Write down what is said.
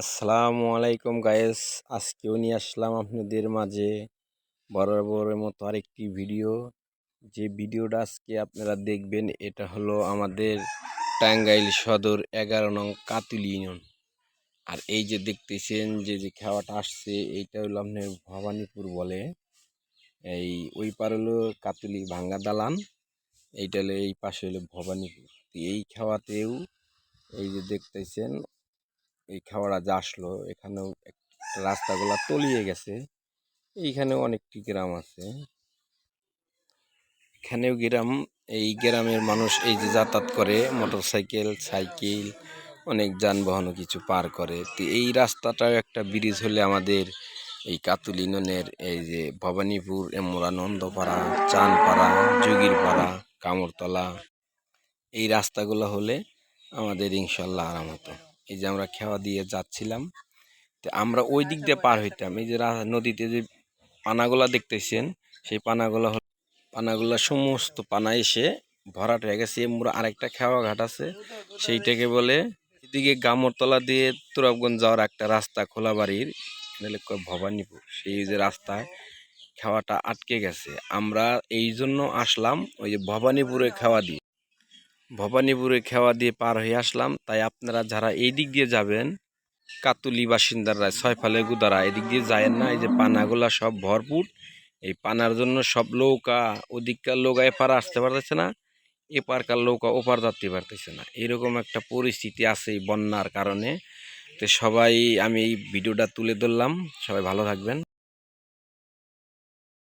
আসসালামু আলাইকুম গায়েস আজকেও নিয়ে আসলাম আপনাদের মাঝে বরাবরের মতো আরেকটি ভিডিও যে ভিডিওটা আজকে আপনারা দেখবেন, এটা হলো আমাদের টাঙ্গাইল সদর এগারো নং কাতুল ইউনিয়ন। আর এই যে দেখতেছেন, যে যে খাওয়াটা আসছে, এইটা হলো আপনার ভবানীপুর বলে। এই ওই পার হলো কাতুলি ভাঙ্গা দালান, এইটা হলো এই পাশে হলো ভবানীপুর। এই খাওয়াতেও এই যে দেখতেছেন এই খাওয়াটা যা আসলো, এখানেও রাস্তাগুলা তলিয়ে গেছে, এইখানেও অনেকটি গ্রাম আছে। এখানেও গ্রাম, এই গ্রামের মানুষ এই যে যাতায়াত করে মোটর সাইকেল সাইকেল অনেক যানবাহনও কিছু পার করে। তো এই রাস্তাটাও একটা ব্রিজ হলে আমাদের এই কাতুল ইউনিয়নের এই যে ভবানীপুর, এমরা, নন্দপাড়া, চানপাড়া, যোগীরপাড়া, কামরতলা, এই রাস্তাগুলো হলে আমাদের ইনশাল্লাহ আরাম হতো। এই যে আমরা খেওয়া দিয়ে যাচ্ছিলাম। তো আমরা ওই দিক দিয়ে পার হইতাম। এই যে রা- নদীতে যে পানাগুলা দেখতেছেন সেই পানাগুলা হল পানাগুলা সমস্ত পানা এসে ভরাট হয়ে গেছে। এমরা আরেকটা খেওয়া ঘাট আছে। সেইটাকে বলে এদিকে গামরতলা দিয়ে তুরাবগঞ্জ যাওয়ার একটা রাস্তা খোলা বাড়ির ভবানীপুর। সেই যে রাস্তায় খাওয়াটা আটকে গেছে। আমরা এই জন্য আসলাম ওই যে ভবানীপুরে খাওয়া দিয়ে। ভবানীপুরে খেওয়া দিয়ে পার হয়ে আসলাম। তাই আপনারা যারা এই দিক দিয়ে যাবেন, কাতুলি বাসিন্দারা ছয়ফালে গুদারা, এদিক দিয়ে যায় না। এই যে পানাগুলা সব ভরপুর। এই পানার জন্য সব নৌকা, ওদিককার নৌকা এপার আসতে পারতেছে না, এপারকার নৌকা ওপার যাতে পারতেছে না। এরকম একটা পরিস্থিতি আছে এই বন্যার কারণে। তো সবাই, আমি এই ভিডিওটা তুলে ধরলাম। সবাই ভালো থাকবেন।